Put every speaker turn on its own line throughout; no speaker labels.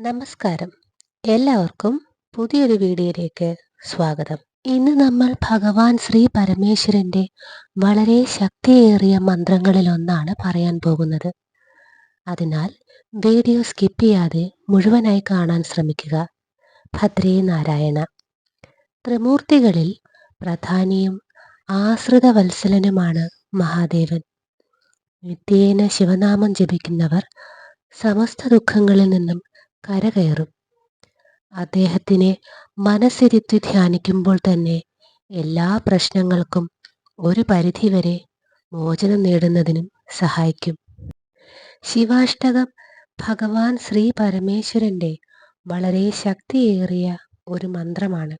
നമസ്കാരം. എല്ലാവർക്കും പുതിയൊരു വീഡിയോയിലേക്ക് സ്വാഗതം. ഇന്ന് നമ്മൾ ഭഗവാൻ ശ്രീ പരമേശ്വരന്റെ വളരെ ശക്തിയേറിയ മന്ത്രങ്ങളിൽ ഒന്നാണ് പറയാൻ പോകുന്നത്. അതിനാൽ വീഡിയോ സ്കിപ്പ് ചെയ്യാതെ മുഴുവനായി കാണാൻ ശ്രമിക്കുക. ഭദ്രേ നാരായണ. ത്രിമൂർത്തികളിൽ പ്രധാനിയും ആശ്രിത വത്സലനുമാണ് മഹാദേവൻ. നിത്യേന ശിവനാമം ജപിക്കുന്നവർ സമസ്ത ദുഃഖങ്ങളിൽ നിന്നും കരകയറും. അദ്ദേഹത്തിനെ മനസ്സിരുത്തി ധ്യാനിക്കുമ്പോൾ തന്നെ എല്ലാ പ്രശ്നങ്ങൾക്കും ഒരു പരിധിവരെ മോചനം നേടുന്നതിനും സഹായിക്കും. ശിവാഷ്ടകം ഭഗവാൻ ശ്രീ പരമേശ്വരന്റെ വളരെ ശക്തിയേറിയ ഒരു മന്ത്രമാണ്.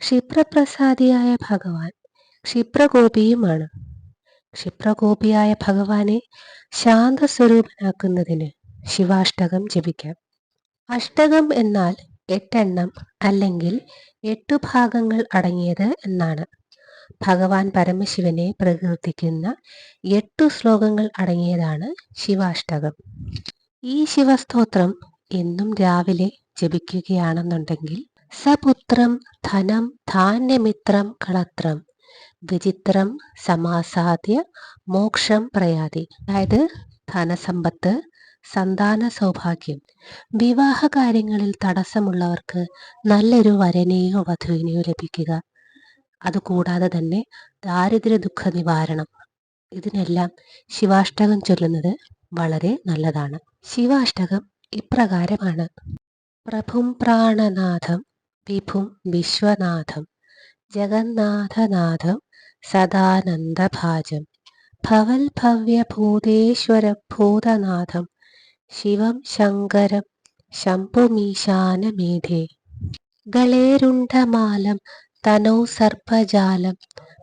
ക്ഷിപ്രപ്രസാദിയായ ഭഗവാൻ ക്ഷിപ്രകോപിയുമാണ്. ക്ഷിപ്രകോപിയായ ഭഗവാനെ ശാന്തസ്വരൂപനാക്കുന്നതിന് ശിവാഷ്ടകം ജപിക്കാം. അഷ്ടകം എന്നാൽ എട്ടെണ്ണം അല്ലെങ്കിൽ എട്ടു ഭാഗങ്ങൾ അടങ്ങിയത് എന്നാണ്. ഭഗവാൻ പരമശിവനെ പ്രകീർത്തിക്കുന്ന എട്ടു ശ്ലോകങ്ങൾ അടങ്ങിയതാണ് ശിവാഷ്ടകം. ഈ ശിവസ്തോത്രം എന്നും രാവിലെ ജപിക്കുകയാണെന്നുണ്ടെങ്കിൽ സപുത്രം ധനം ധാന്യമിത്രം കളത്രം വിചിത്രം സമാസാദ്യ മോക്ഷം പ്രയാതി. അതായത് ധനസമ്പത്ത് സന്താന സൗഭാഗ്യം. വിവാഹ കാര്യങ്ങളിൽ തടസ്സമുള്ളവർക്ക് നല്ലൊരു വരനെയോ വധുവിനെയോ ലഭിക്കുക. അതുകൂടാതെ തന്നെ ദാരിദ്ര്യ ദുഃഖ നിവാരണം. ഇതിനെല്ലാം ശിവാഷ്ടകം ചൊല്ലുന്നത് വളരെ നല്ലതാണ്. ശിവാഷ്ടകം ഇപ്രകാരമാണ്. പ്രഭും പ്രാണനാഥം വിഭും വിശ്വനാഥം ജഗന്നാഥനാഥം സദാനന്ദഭാജം ഭവൽ ഭവ്യ ഭവ്യഭൂതേശ്വര ഭൂതനാഥം ശിവം ശങ്കരം ശംഭുമീശാനമേധേ. ഗളേരുണ്ഡമാലം തനോ സർപ്പജാലം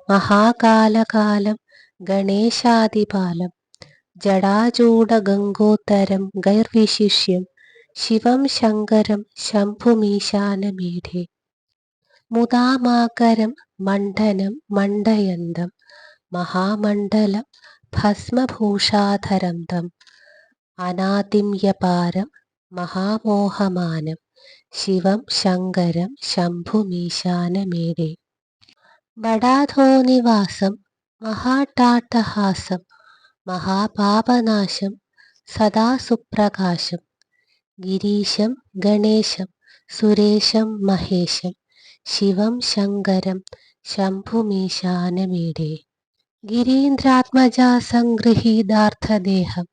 മഹാകാലകാലം ഗണേശാതിപാലം ജടാചൂടഗംഗോത്തരം ഗൈർവിശിഷ്യം ശിവം ശങ്കരം ശംഭുമീശാനമേധേ. മുദാമാകരം മണ്ഡനം മണ്ഡയന്തം മഹാമണ്ഡലം ഭസ്മഭൂഷാധരം തം അനാദിമ്യപാരം മഹാമോഹമാനം ശിവം ശങ്കരം ശംഭുമീശാനമേടേ ബടാധോനിവാസം മഹാട്ടാട്ടഹാസം മഹാപാപനാശം സദാസുപ്രകാശം ഗിരീശം ഗണേശം സുരേശം മഹേശം ശിവം ശങ്കരം ശംഭുമീശാനമീടേ ഗിരീന്ദ്രാത്മജാ സംഗൃഹീതാർത്ഥദേഹം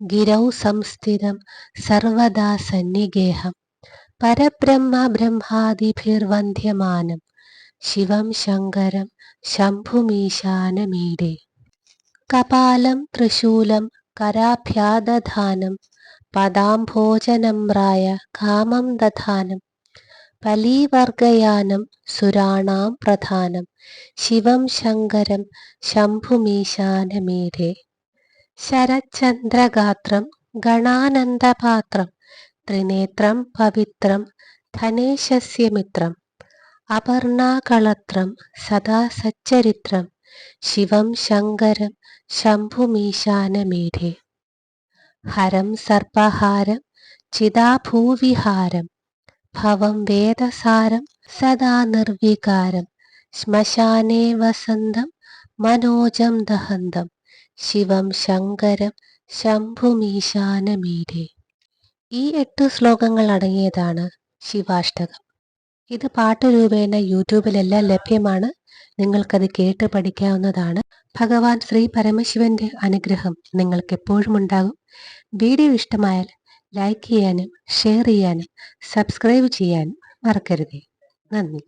ഗിരൗ സംസ്ഥിതം സർവദാ സന്നിഗേഹം പരബ്രഹ്മ ബ്രഹ്മാദിഭിർവന്ധ്യമാനം ശിവം ശങ്കരം ശംഭുമീശാനമീടെ കപാലം തൃശൂലം കരാഭ്യാദധാനം പദാംഭോജനമ്രായ കാമം ദധാനം പലീവർഗയാനം സുരാണാം പ്രധാനം ശിവം ശങ്കരം ശംഭുമീശാനമീടെ ശരചന്ദ്രഗാത്രം ഗണാനന്ദപാത്രം ത്രിനേത്രം പവിത്രം ധനേശസ്യ മിത്രം അപർണാകളത്രം സദാ സച്ചരിത്രം ശിവം ശങ്കരം ശംഭുമീശാനമീഠേ ഹരം സർപ്പഹാരം ചിതാഭൂവിഹാരം ഭവം വേദസാരം സദാ നിർവികാരം ശ്മശാനേ വസന്തം മനോജം ദഹന്തം. ശിവം ശങ്കരം ശംഭുമീശാനമീരെ ഈ എട്ട് ശ്ലോകങ്ങൾ അടങ്ങിയതാണ് ശിവാഷ്ടകം. ഇത് പാട്ടുരൂപേണ യൂട്യൂബിലെല്ലാം ലഭ്യമാണ്. നിങ്ങൾക്കത് കേട്ട് പഠിക്കാവുന്നതാണ്. ഭഗവാൻ ശ്രീ പരമശിവന്റെ അനുഗ്രഹം നിങ്ങൾക്ക് എപ്പോഴും ഉണ്ടാകും. വീഡിയോ ഇഷ്ടമായാൽ ലൈക്ക് ചെയ്യാനും ഷെയർ ചെയ്യാനും സബ്സ്ക്രൈബ് ചെയ്യാനും മറക്കരുതേ. നന്ദി.